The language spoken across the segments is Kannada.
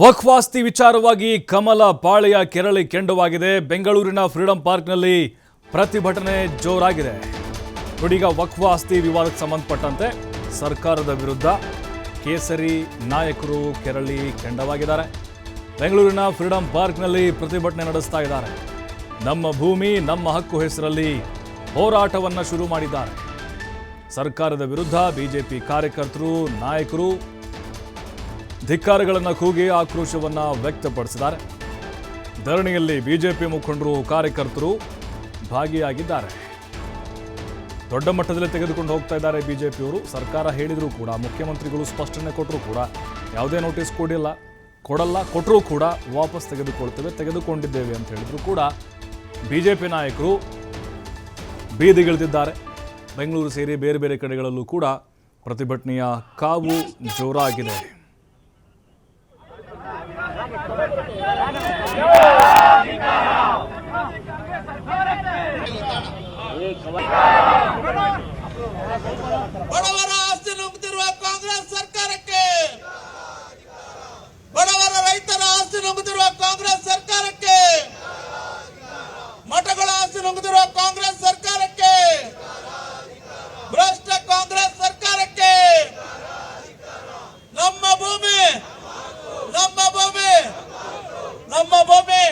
ವಕ್ವಾಸ್ತಿ ವಿಚಾರವಾಗಿ ಕಮಲ ಪಾಳೆಯ ಕೆರಳಿ ಕೆಂಡವಾಗಿದೆ. ಬೆಂಗಳೂರಿನ ಫ್ರೀಡಂ ಪಾರ್ಕ್ನಲ್ಲಿ ಪ್ರತಿಭಟನೆ ಜೋರಾಗಿದೆ. ನೋಡೀಗ ವಕ್ವಾಸ್ತಿ ವಿವಾದಕ್ಕೆ ಸಂಬಂಧಪಟ್ಟಂತೆ ಸರ್ಕಾರದ ವಿರುದ್ಧ ಕೇಸರಿ ನಾಯಕರು ಕೆರಳಿ ಕೆಂಡವಾಗಿದ್ದಾರೆ. ಬೆಂಗಳೂರಿನ ಫ್ರೀಡಂ ಪಾರ್ಕ್ನಲ್ಲಿ ಪ್ರತಿಭಟನೆ ನಡೆಸ್ತಾ ಇದ್ದಾರೆ. ನಮ್ಮ ಭೂಮಿ, ನಮ್ಮ ಹಕ್ಕು ಹೆಸರಲ್ಲಿ ಹೋರಾಟವನ್ನು ಶುರು ಮಾಡಿದ್ದಾರೆ. ಸರ್ಕಾರದ ವಿರುದ್ಧ ಬಿಜೆಪಿ ಕಾರ್ಯಕರ್ತರು, ನಾಯಕರು ಧಿಕ್ಕಾರಗಳನ್ನು ಕೂಗಿ ಆಕ್ರೋಶವನ್ನು ವ್ಯಕ್ತಪಡಿಸಿದ್ದಾರೆ. ಧರಣಿಯಲ್ಲಿ ಬಿಜೆಪಿ ಮುಖಂಡರು ಕಾರ್ಯಕರ್ತರು ಭಾಗಿಯಾಗಿದ್ದಾರೆ. ದೊಡ್ಡ ಮಟ್ಟದಲ್ಲಿ ತೆಗೆದುಕೊಂಡು ಹೋಗ್ತಾ ಇದ್ದಾರೆ ಬಿಜೆಪಿಯವರು. ಸರ್ಕಾರ ಹೇಳಿದರೂ ಕೂಡ, ಮುಖ್ಯಮಂತ್ರಿಗಳು ಸ್ಪಷ್ಟನೆ ಕೊಟ್ಟರು ಕೂಡ, ಯಾವುದೇ ನೋಟಿಸ್ ಕೊಡಿಲ್ಲ, ಕೊಡಲ್ಲ ಕೊಟ್ಟರೂ ಕೂಡ ವಾಪಸ್ ತೆಗೆದುಕೊಳ್ತೇವೆ, ತೆಗೆದುಕೊಂಡಿದ್ದೇವೆ ಅಂತ ಹೇಳಿದ್ರು ಕೂಡ ಬಿಜೆಪಿ ನಾಯಕರು ಬೀದಿಗಿಳಿದಿದ್ದಾರೆ. ಬೆಂಗಳೂರು ಸೇರಿ ಬೇರೆ ಬೇರೆ ಕಡೆಗಳಲ್ಲೂ ಕೂಡ ಪ್ರತಿಭಟನೆಯ ಕಾವು ಜೋರಾಗಿದೆ ಬಡವರ ಆಸ್ತಿ ನುಂಗುತ್ತಿರುವ ಕಾಂಗ್ರೆಸ್ ಸರ್ಕಾರಕ್ಕೆ ಬಡವರ ರೈತರ ಆಸ್ತಿ ನುಂಗುತ್ತಿರುವ ಕಾಂಗ್ರೆಸ್ ಸರ್ಕಾರಕ್ಕೆ ಮಠಗಳ ಆಸ್ತಿ ನುಂಗುತ್ತಿರುವ ಕಾಂಗ್ರೆಸ್ ಸರ್ಕಾರಕ್ಕೆ ಭ್ರಷ್ಟ ಕಾಂಗ್ರೆಸ್ ಸರ್ಕಾರಕ್ಕೆ ನಮ್ಮ ಭೂಮಿ ನಮ್ಮ ಭೂಮಿ ನಮ್ಮ ಭೂಮಿ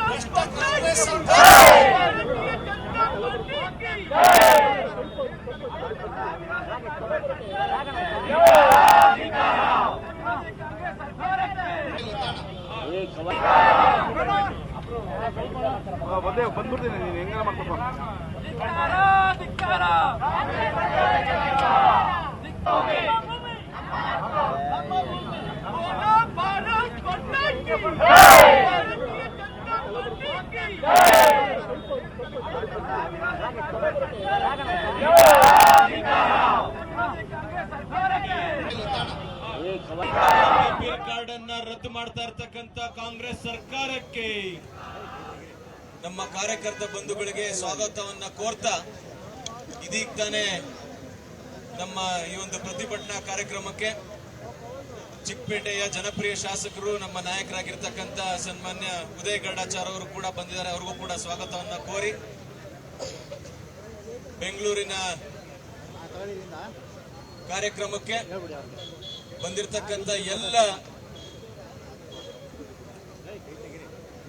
ಭ್ರಷ್ಟ ಕಾಂಗ್ರೆಸ್ ಸರ್ಕಾರ ಬಂದ್ಬಿಡ್ತೀನಿ ನೀನು ಹೆಂಗಾರ ಮಾಡ್ಕೊಪ್ಪ ಕಾರ್ಡ್ ಅನ್ನ ರದ್ದು ಮಾಡ್ತಾ ಇರ್ತಕ್ಕಂತ ಕಾಂಗ್ರೆಸ್ ಸರ್ಕಾರಕ್ಕೆ ನಮ್ಮ ಕಾರ್ಯಕರ್ತ ಬಂಧುಗಳಿಗೆ ಸ್ವಾಗತವನ್ನ ಕೋರ್ತಾ ಇದೀಗ ತಾನೇ ನಮ್ಮ ಈ ಒಂದು ಪ್ರತಿಭಟನಾ ಕಾರ್ಯಕ್ರಮಕ್ಕೆ ಚಿಕ್ಕಪೇಟೆಯ ಜನಪ್ರಿಯ ಶಾಸಕರು, ನಮ್ಮ ನಾಯಕರಾಗಿರ್ತಕ್ಕಂಥ ಸನ್ಮಾನ್ಯ ಉದಯ ಗರುಡಾಚಾರ್ ಅವರು ಕೂಡ ಬಂದಿದ್ದಾರೆ. ಅವ್ರಿಗೂ ಕೂಡ ಸ್ವಾಗತವನ್ನ ಕೋರಿ ಬೆಂಗಳೂರಿನ ಕಾರ್ಯಕ್ರಮಕ್ಕೆ ಬಂದಿರತಕ್ಕಂಥ ಎಲ್ಲ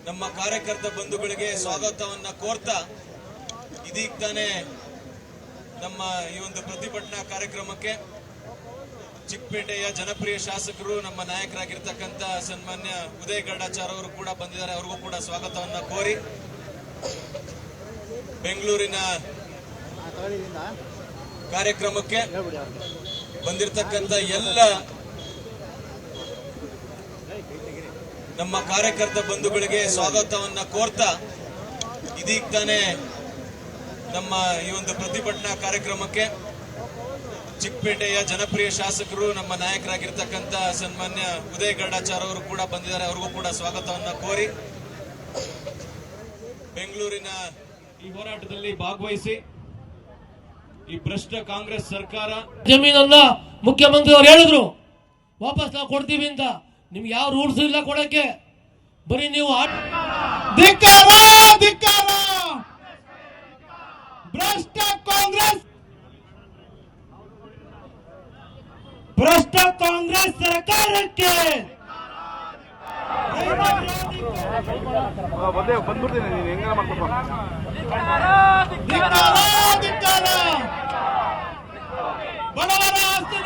ನಮ್ಮ ಕಾರ್ಯಕರ್ತ ಬಂಧುಗಳಿಗೆ ಸ್ವಾಗತವನ್ನ ಕೋರ್ತಾ ಇದೀಗ ತಾನೇ ನಮ್ಮ ಈ ಒಂದು ಪ್ರತಿಭಟನಾ ಕಾರ್ಯಕ್ರಮಕ್ಕೆ ಚಿಕ್ಕಪೇಟೆಯ ಜನಪ್ರಿಯ ಶಾಸಕರು, ನಮ್ಮ ನಾಯಕರಾಗಿರ್ತಕ್ಕಂಥ ಸನ್ಮಾನ್ಯ ಉದಯ್ ಗರುಡಾಚಾರ್ ಅವರು ಕೂಡ ಬಂದಿದ್ದಾರೆ. ಅವ್ರಿಗೂ ಕೂಡ ಸ್ವಾಗತವನ್ನ ಕೋರಿ ಬೆಂಗಳೂರಿನ ಕಾರ್ಯಕ್ರಮಕ್ಕೆ ಬಂದಿರತಕ್ಕಂಥ ಎಲ್ಲ ನಮ್ಮ ಕಾರ್ಯಕರ್ತ ಬಂಧುಗಳಿಗೆ ಸ್ವಾಗತವನ್ನ ಕೋರ್ತಾ ಇದೀಗ ತಾನೇ ನಮ್ಮ ಈ ಒಂದು ಪ್ರತಿಭಟನಾ ಕಾರ್ಯಕ್ರಮಕ್ಕೆ ಚಿಕ್ಕಪೇಟೆಯ ಜನಪ್ರಿಯ ಶಾಸಕರು, ನಮ್ಮ ನಾಯಕರಾಗಿರ್ತಕ್ಕಂಥ ಸನ್ಮಾನ್ಯ ಉದಯ ಗರ್ಡಾಚಾರ್ ಅವರು ಕೂಡ ಬಂದಿದ್ದಾರೆ. ಅವ್ರಿಗೂ ಕೂಡ ಸ್ವಾಗತವನ್ನ ಕೋರಿ ಬೆಂಗಳೂರಿನ ಈ ಹೋರಾಟದಲ್ಲಿ ಭಾಗವಹಿಸಿ ಈ ಭ್ರಷ್ಟ ಕಾಂಗ್ರೆಸ್ ಸರ್ಕಾರ ಜಮೀನನ್ನ ಮುಖ್ಯಮಂತ್ರಿ ಅವರು ಹೇಳಿದ್ರು, ವಾಪಸ್ ನಾವು ಕೊಡ್ತೀವಿ ಅಂತ. ನಿಮ್ಗೆ ಯಾವ ರೂಲ್ಸ್ ಇಲ್ಲ ಕೊಡಕ್ಕೆ? ಬರೀ ನೀವು ಧಿಕ್ಕಾರ ಧಿಕ್ಕಾರ! ಭ್ರಷ್ಟ ಕಾಂಗ್ರೆಸ್! ಭ್ರಷ್ಟ ಕಾಂಗ್ರೆಸ್ ಸರ್ಕಾರಕ್ಕೆ! ಬಂದೇ ಬಂದ್ಬಿಡ್ತೀನಿ ನೀನು ಹೆಂಗಾರ ಮಾಡ್ಕೊಪ್ಪ ಬಡವರ ಆಸ್ತಿ